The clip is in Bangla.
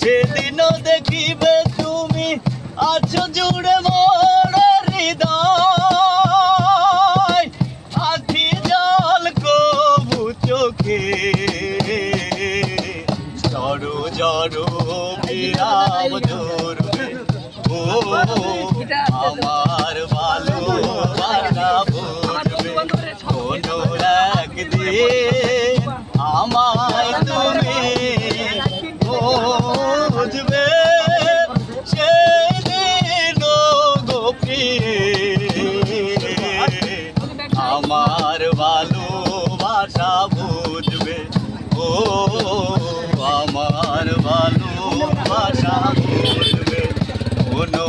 সেদিনও দেখিবে তুমি আছো জুড়ে মোর হৃদয়। আখি জল কবু চোখে জড়ো জড়ো বিরাম একদিন আমায় তুমি বুঝবে সেদিন গোপিয়ে আমার ভালোবাসা বুঝবে ও আমার ভালোবাসা বুঝবে কোনো